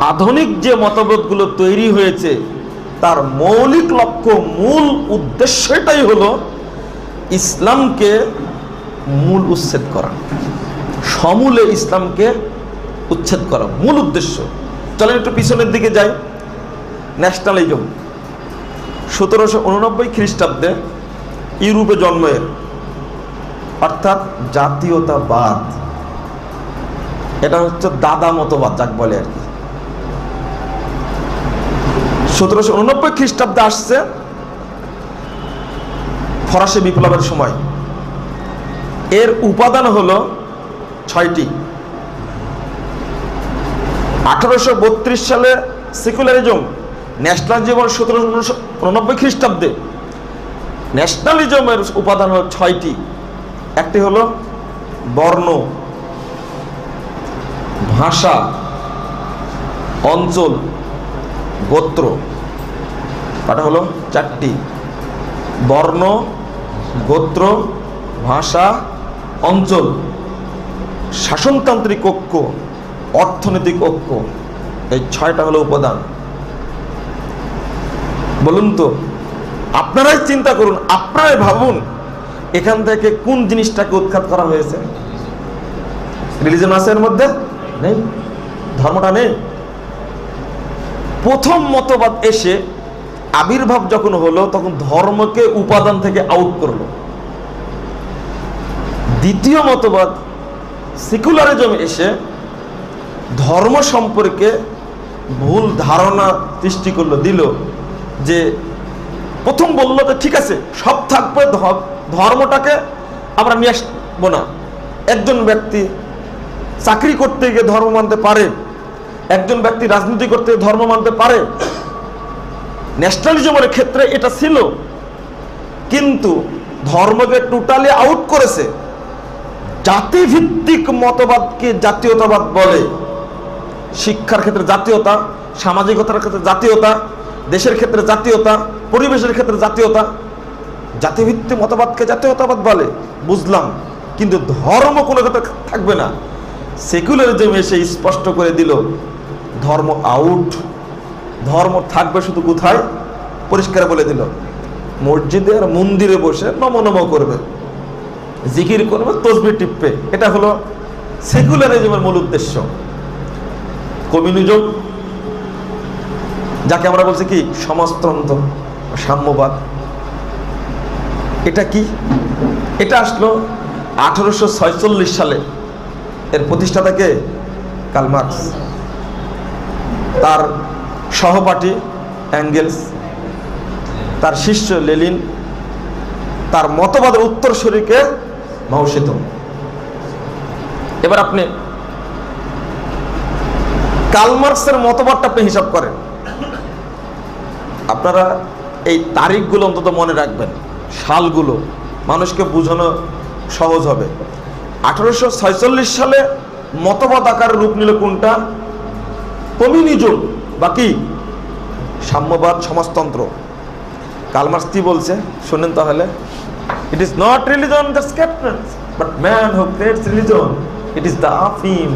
আধুনিক যে মতবাদগুলো তৈরি হয়েছে, তার মৌলিক লক্ষ্য, মূল উদ্দেশ্যটাই হলো ইসলামকে মূল উচ্ছেদ করা। সমূলে ইসলামকে উচ্ছেদ করা, মূল উদ্দেশ্য। চলেন একটু পিছনের দিকে যাই। ন্যাশনালিজম। সতেরোশো উননব্বই খ্রিস্টাব্দে ইউরোপে জন্মের অর্থাৎ জাতীয়তাবাদ। এটা হচ্ছে দাদা মতবাদ, যাক বলে আর কি। সতেরোশো উননব্বই খ্রিস্টাব্দে আসছে ফরাসি বিপ্লবের সময়। এর উপাদান হলো ছয়টি। আঠারোশো বত্রিশ সালে সেকুলারিজম ন্যাশনালিজম সতেরোশো উননব্বই খ্রিস্টাব্দে। ন্যাশনালিজমের উপাদান হলো ছয়টি। একটি হলো বর্ণ, ভাষা, অঞ্চল গোত্র। কটা হলো চারটি। বর্ণ, গোত্র, ভাষা, অঞ্চল। শাসনতান্ত্রিক ঐক্য, অর্থনৈতিক ঐক্য। এই ছয়টা হলো উপাদান। বলুন তো, আপনারাই চিন্তা করুন, আপনারাই ভাবুন, এখান থেকে কোন জিনিসটাকে উৎখাত করা হয়েছে। রিলিজন আছে এর মধ্যে? নেই? ধর্মটা নেই? প্রথম মতবাদ এসে আবির্ভাব যখন হলো, তখন ধর্মকে উপাদান থেকে আউট করল। দ্বিতীয় মতবাদ সেকুলারিজম এসে ধর্ম সম্পর্কে ভুল ধারণা সৃষ্টি করল, দিল যে প্রথম বলল যে ঠিক আছে, সব থাকবে ধর্মটাকে আমরা নিয়ে আসব না। একজন ব্যক্তি চাকরি করতে গিয়ে ধর্ম মানতে পারে একজন ব্যক্তি রাজনীতি করতে ধর্ম মানতে পারে ন্যাশনালিজমের ক্ষেত্রে এটা ছিল, কিন্তু ধর্মকে টোটালি আউট করেছে, জাতিভিত্তিক মতবাদকে জাতীয়তাবাদ বলে, শিক্ষার ক্ষেত্রে জাতীয়তা, সামাজিকতার ক্ষেত্রে জাতীয়তা, দেশের ক্ষেত্রে জাতীয়তা, পরিবেশের ক্ষেত্রে জাতীয়তা, জাতিভিত্তিক মতবাদকে জাতীয়তাবাদ বলে, বুঝলাম, কিন্তু ধর্ম কোনো ক্ষেত্রে থাকবে না। সেকুলারিজম এসে স্পষ্ট করে দিল ধর্ম আউট ধর্ম থাকবে শুধু কোথায়? পরিষ্কার বলে দিল মসজিদে আর মন্দিরে বসে নম নম করবে, জিকির করবে, তসবি টিপবে। এটা হলো সেকুলারিজমের মূল উদ্দেশ্য। কমিউনিজম, যাকে আমরা বলছি কি? সমাজতন্ত্র, সাম্যবাদ। এটা কি? এটা আসলো আঠারোশো সালে। এর প্রতিষ্ঠাতাকে কার্ল মার্কস। তার সহপাঠী অ্যাঙ্গেলস, তার শিষ্য লেলিন, তার মতবাদের উত্তরসূরিকে মাউসেত এবার আপনি কালমার্কসের মতবাদটা আপনি হিসাব করেন। আপনারা এই তারিখগুলো অন্তত মনে রাখবেন। সালগুলো মানুষকে বোঝানো সহজ হবে। আঠারোশো সালে মতবাদ আকারে রূপ নিল কোনটা? কমিউনিজম বা কি সাম্যবাদ সমাজতন্ত্র। কালমার্স কি বলছে? শুনেন তাহলে। It is not religion the but man who creates religion it is the আফিম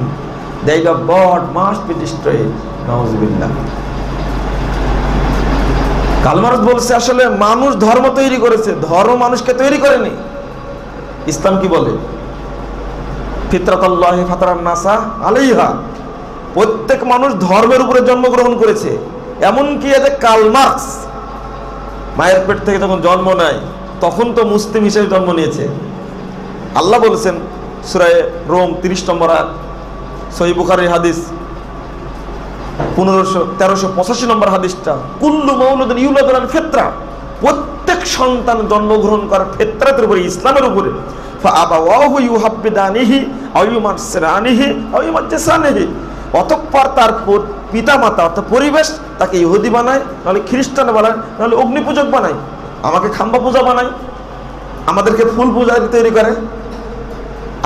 the God must be destroyed Karl Marx বলছে আসলে মানুষ ধর্ম তৈরি করেছে, ধর্ম মানুষকে তৈরি করেনি। ইসলাম কি বলে? ফিতরাতাল্লাহি ফাতারান নাসা আলাইহা। প্রত্যেক মানুষ ধর্মের উপরে জন্মগ্রহণ করেছে। এমনকি এদের কালমার্কস মায়ের পেট থেকে যখন জন্ম নেয়, তখন তো মুসলিম হিসেবে জন্ম নিয়েছে। আল্লাহ বলেছেন সুরায় রোম তিরিশ নম্বর আর সহি বুখারি হাদিস পনেরোশো, তেরোশো পঁচাশি নম্বর হাদিসটা, কুল্লু মৌলুদ্দিন ইউলাদ ফেত্রা, প্রত্যেক সন্তান জন্মগ্রহণ করার ফেত্রাতের উপরে, ইসলামের উপরে। আবা ওয়াহু ইউ হাব্বিদানিহি আউ সেরানিহি আয়ুমার জেসানিহি অতঃপর তার পিতা মাতা অর্থাৎ পরিবেশ তাকে ইহুদি বানায়, নাহলে খ্রিস্টান বানায়, নাহলে অগ্নি পূজক বানায়, আমাকে খাম্বা পূজা বানায়, আমাদেরকে ফুল পূজা তৈরি করে।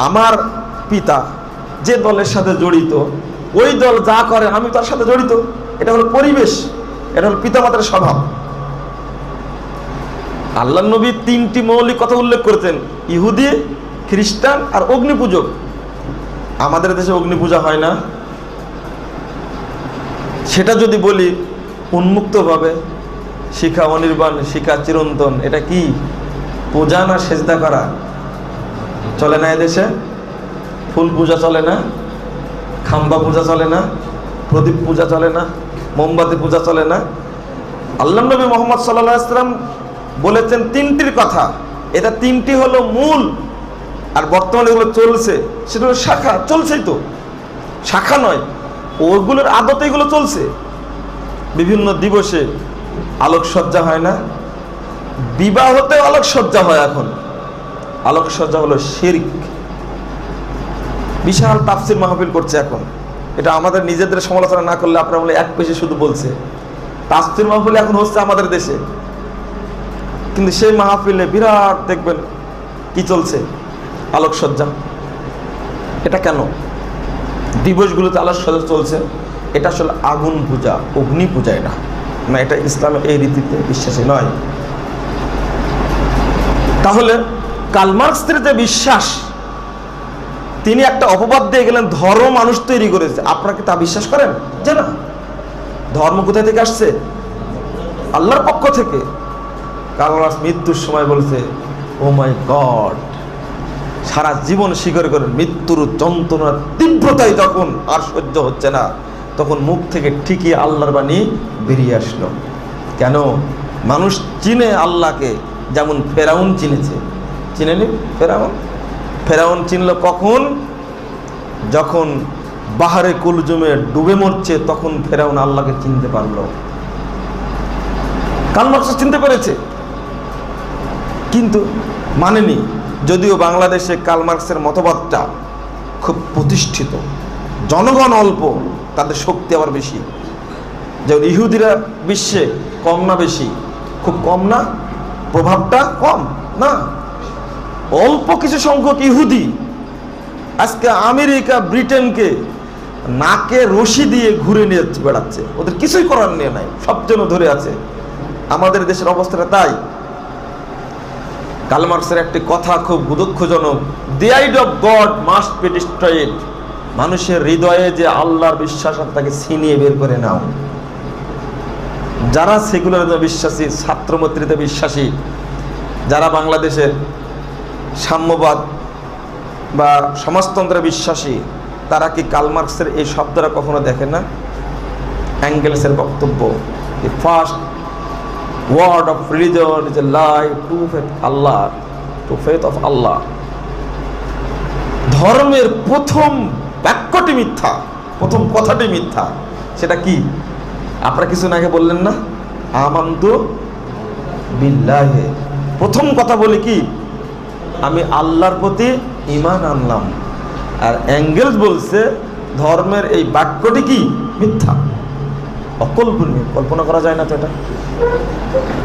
আমার পিতা যে দলের সাথে জড়িত, ওই দল যা করে আমি তার সাথে জড়িত, এটা হলো পরিবেশ, এটা হলো পিতামাতার স্বভাব। আল্লাহ নবী তিনটি মৌলিক কথা উল্লেখ করেছেন, ইহুদি, খ্রিস্টান আর অগ্নি পূজক আমাদের দেশে অগ্নি পূজা হয় না। সেটা যদি বলি, উন্মুক্তভাবে শিখা অনির্বাণ, শিখা চিরন্তন, এটা কি? পূজা না সেজদা করা? চলে না এদেশে? ফুল পূজা চলে না? খাম্বা পূজা চলে না? প্রদীপ পূজা চলে না? মোমবাতি পূজা চলে না? আল্লাহ নবী মোহাম্মদ সাল্লাহ ইসলাম বলেছেন তিনটির কথা। এটা তিনটি হলো মূল, আর বর্তমানে এগুলো চলছে। সেটা হলো শাখা। চলছেই তো। শাখা নয়। ওগুলোর আদতে এগুলো চলছে। বিভিন্ন দিবসে আলোকসজ্জা হয় না। বিবাহতে আলোকসজ্জা হয় এখন। আলোকসজ্জা হলো শিরিক। বিশাল তাফসির মাহফিল করছে এখন। এটা আমাদের নিজেদের সমালোচনা না করলে আপনারা বলে এক পেশে শুধু বলছে। তাফসির মাহফিল এখন হচ্ছে আমাদের দেশে। কিন্তু সেই মাহফিলে বিরাট দেখবেন কি চলছে? আলোকসজ্জা। এটা কেন? দিবসগুলোতে আলোকসজ্জা চলছে। এটা আসলে আগুন পূজা, অগ্নি পূজা এটা। না এটা ইসলামের এই রীতিতে বিশ্বাসী নয়। তাহলে কালমার্কসের যে বিশ্বাস, তিনি একটা অপবাদ দিয়ে গেলেন, ধর্ম মানুষ তৈরি করেছে। আপনারা কি তা বিশ্বাস করেন? যে না। ধর্ম কোথায় থেকে আসছে? আল্লাহর পক্ষ থেকে। কালমার্কস মৃত্যুর সময় বলছে ও মাই গড সারা জীবন স্বীকার করেন, মৃত্যুর যন্ত্রণার তীব্রতাই তখন আর সহ্য হচ্ছে না। তখন মুখ থেকে ঠিকই আল্লাহর বাণী বেরিয়ে আসলো। কেন? মানুষ চিনে আল্লাহকে, যেমন ফেরাউন চিনেছে। চিনেনি ফেরাউন? ফেরাউন চিনল কখন? যখন বাহারে কুলজুমে ডুবে মরছে, তখন ফেরাউন আল্লাহকে চিনতে পারল। কালমার্কস চিনতে পেরেছে। কিন্তু মানেনি। যদিও বাংলাদেশে কালমার্কসের মতবাদটা খুব প্রতিষ্ঠিত, জনগণ অল্প, তাদের শক্তি আবার বেশি। যেমন ইহুদিরা বিশ্বে কম না বেশি, খুব কম না, প্রভাবটা কম না। অল্প কিছু সংখ্যক ইহুদি আজকে আমেরিকা ব্রিটেনকে নাকে রশি দিয়ে ঘুরে নিয়ে বেড়াচ্ছে। ওদের কিছুই করার নিয়ে নাই, সব জন্য ধরে আছে। আমাদের দেশের অবস্থাটা তাই। কালমার্কসের একটি কথা খুব দুঃখজনক। The idea of God must be destroyed মানুষের হৃদয়ে যে আল্লাহর বিশ্বাস তাকে ছিনিয়ে বের করে নাও। যারা সেগুলারিজমে বিশ্বাসী, ছাত্রমৈত্রীতে বিশ্বাসী, যারা বাংলাদেশের সাম্যবাদ বা সমাজতন্ত্রে বিশ্বাসী, তারা কি কালমার্কসের এই শব্দটা কখনো দেখে না? অ্যাঙ্গেলসের বক্তব্য first word of religion is a lie to faith Allah to faith of Allah ধর্মের প্রথম বাক্যটি মিথ্যা, প্রথম কথাটি মিথ্যা, সেটা কি? আপনারা কিছু আগে বললেন না? আমান্তু বিল্লাহে। প্রথম কথা বলি কি? আমি আল্লাহর প্রতি ইমান আনলাম। আর অ্যাঙ্গেলস বলছে, ধর্মের এই বাক্যটি কি? মিথ্যা। অকল্পনীয় কল্পনা করা যায় না তো এটা?